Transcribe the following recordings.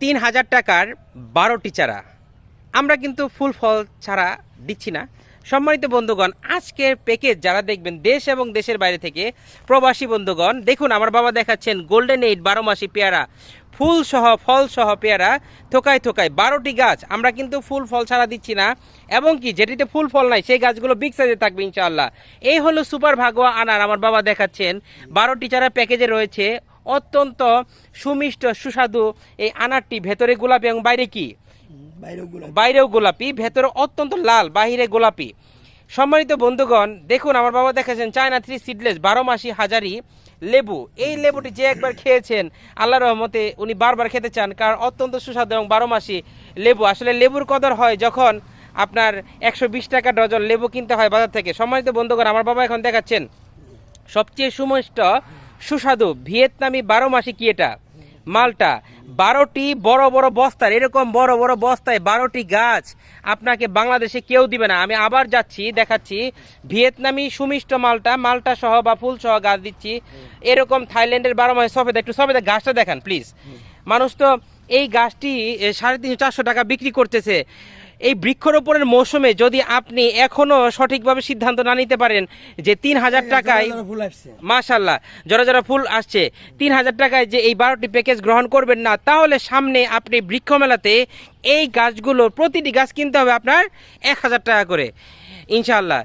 তিন হাজার টাকার বারোটি চারা। আমরা কিন্তু ফুল ফল ছাড়া দিচ্ছি না। সম্মানিত বন্ধুগণ, আজকের প্যাকেজ যারা দেখবেন দেশ এবং দেশের বাইরে থেকে, প্রবাসী বন্ধুগণ, দেখুন আমার বাবা দেখাচ্ছেন গোল্ডেন এইট বারো মাসি পেয়ারা। ফুল সহ, ফল সহ পেয়ারা থোকায় থোকায়, বারোটি গাছ। আমরা কিন্তু ফুল ফল ছাড়া দিচ্ছি না। এবং কি, যেটিতে ফুল ফল নাই, সেই গাছগুলো বিগ সাইজে থাকবে ইনশাআল্লাহ। এই হলো সুপার ভাগোয়া আনার, আমার বাবা দেখাচ্ছেন। বারোটি চারা প্যাকেজে রয়েছে। অত্যন্ত সুমিষ্ট সুস্বাদু এই আনারটি। ভেতরে গোলাপি এবং বাইরে কি? বাইরেও গোলাপি। ভেতরে অত্যন্ত লাল বাহিরে গোলাপি। সম্মানিত বন্ধুগণ দেখুন আমার বাবা দেখেছেন চায়না থ্রি সিডলেস বারো মাসি হাজারি লেবু। এই লেবুটি যে একবার খেয়েছেন আল্লাহ রহমতে উনি বারবার খেতে চান কারণ অত্যন্ত সুস্বাদু এবং বারো মাসি লেবু। আসলে লেবুর কদর হয় যখন আপনার একশো বিশ টাকা ডজন লেবু কিনতে হয় বাজার থেকে। সম্মানিত বন্ধুগণ আমার বাবা এখন দেখাচ্ছেন সবচেয়ে সুমিষ্ট সুস্বাদু। ভিয়েতনামি বারো মাসি কি এটা? মালটা। বারোটি বড় বড় বস্তার, এরকম বড় বড় বস্তায় বারোটি গাছ আপনাকে বাংলাদেশে কেউ দিবে না। আমি আবার যাচ্ছি, দেখাচ্ছি। ভিয়েতনামি সুমিষ্ট মালটা মালটা সহ বা ফুল সহ গাছ দিচ্ছি। এরকম থাইল্যান্ডের বারো মাসে সফেদা, একটু সফেদা গাছটা দেখান, প্লিজ। মানুষ তো এই গাছটি সাড়ে তিনশো, চারশো টাকা বিক্রি করতেছে। এই বৃক্ষরোপণের মৌসুমে যদি আপনি এখনও সঠিকভাবে সিদ্ধান্ত না নিতে পারেন যে তিন হাজার টাকায় মাশাল্লাহ জরা জরা ফুল আসছে। তিন হাজার টাকায় যে এই বারোটি প্যাকেজ গ্রহণ করবেন না তাহলে সামনে আপনি বৃক্ষ মেলাতে এই গাছগুলো প্রতিটি গাছ কিনতে হবে আপনার এক হাজার টাকা করে। ইনশাল্লাহ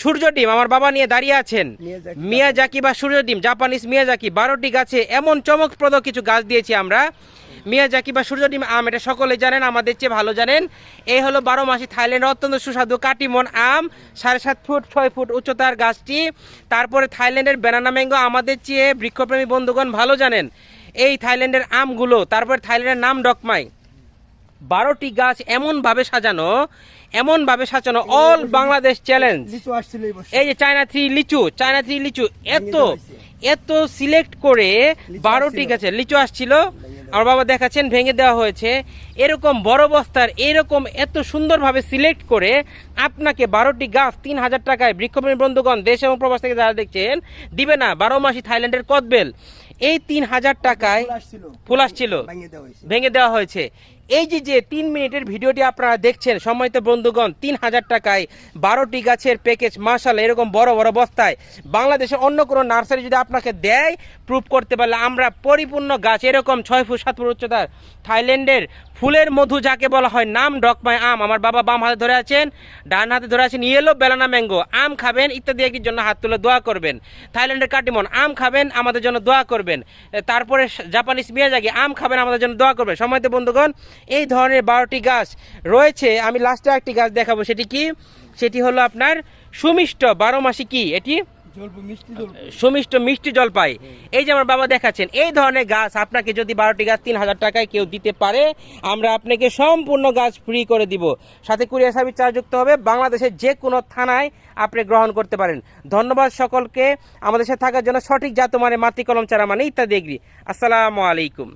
সূর্য ডিম আমার বাবা নিয়ে দাঁড়িয়ে আছেন। মিয়াজাকি। মিয়াজাকি বা সূর্য ডিম জাপানিজ মিয়াজাকি বারোটি গাছে এমন চমকপ্রদ কিছু গাছ দিয়েছি আমরা। মিয়াজাকি বা সূর্য ডিম আম এটা সকলে জানেন আমাদের চেয়ে ভালো জানেন। এই হলো বারো মাসি থাইল্যান্ডের অত্যন্ত সুস্বাদু কাটিমন আম সাড়ে সাত ফুট ছয় ফুট উচ্চতার গাছটি। তারপরে থাইল্যান্ডের ব্যানানা ম্যাঙ্গো আমাদের চেয়ে বৃক্ষপ্রেমী বন্ধুগণ ভালো জানেন। এই থাইল্যান্ডের আমগুলো তারপরে থাইল্যান্ডের নাম ডকমাই। বারোটি গাছ এমনভাবে সাজানো এমনভাবে সাজানো অল বাংলাদেশ চ্যালেঞ্জ এই যে চায়না থ্রি লিচু চায়না থ্রি লিচু এত এত সিলেক্ট করে বারোটি। গাছে লিচু আসছিল। আমার বাবা দেখাচ্ছেন ভেঙে দেওয়া হয়েছে। এরকম বড় বস্তার এরকম এত সুন্দরভাবে সিলেক্ট করে আপনাকে বারোটি গাছ তিন হাজার টাকায় বৃক্ষপ্রেমী বন্ধুগণ দেশ এবং প্রবাস থেকে যারা দেখছেন দিবে না। বারো মাসি থাইল্যান্ডের কদবেল। এই তিন হাজার টাকায় ফুল আসছিল। ভেঙে দেওয়া হয়েছে। এই যে যে তিন মিনিটের ভিডিওটি আপনারা দেখছেন, সম্মানিত বন্ধুগণ, তিন হাজার টাকায় বারোটি গাছের প্যাকেজ মাসাল এরকম বড় বড় বস্তায় বাংলাদেশে অন্য কোনো নার্সারি যদি আপনাকে দেয় প্রুভ করতে পারলে আমরা পরিপূর্ণ গাছ এরকম ছয় ফুট, সাত ফুট উচ্চতার থাইল্যান্ডের ফুলের মধু যাকে বলা হয় নাম ডকমায় আম, আমার বাবা বাম হাতে ধরে আছেন, ডান হাতে ধরে আছেন ইয়েলো বেলানা ম্যাঙ্গো আম খাবেন, ইত্যাদি একটির জন্য হাত তুলে দোয়া করবেন। থাইল্যান্ডের কাটিমন আম খাবেন, আমাদের জন্য দোয়া করবেন। তারপরে জাপানিজ মিয়াজাকি, আম খাবেন, আমাদের জন্য দোয়া করবেন। সময়তে বন্ধুগণ এই ধরনের বারোটি গাছ রয়েছে। আমি লাস্টে একটি গাছ দেখাবো সেটি কি? সেটি হলো আপনার সুমিষ্ট বারো মাসি কি? এটি? সুমিষ্ট মিষ্টি জলপাই। এই যে আমার বাবা দেখাচ্ছেন এই ধরনের গাছ আপনাকে যদি বারোটি গাছ তিন হাজার টাকায় কেউ দিতে পারে আমরা আপনাকে সম্পূর্ণ গাছ ফ্রি করে দিব। সাথে কুরিয়ার সার্ভিস চার্জ যুক্ত হবে। বাংলাদেশের যে কোনো থানায় আপনি গ্রহণ করতে পারেন। ধন্যবাদ সকলকে। আমাদের সাথে থাকার জন্য সঠিক জাতমানের মাতৃ কলম চারা মানে ইত্যাদি এগ্রি। আসসালামু আলাইকুম।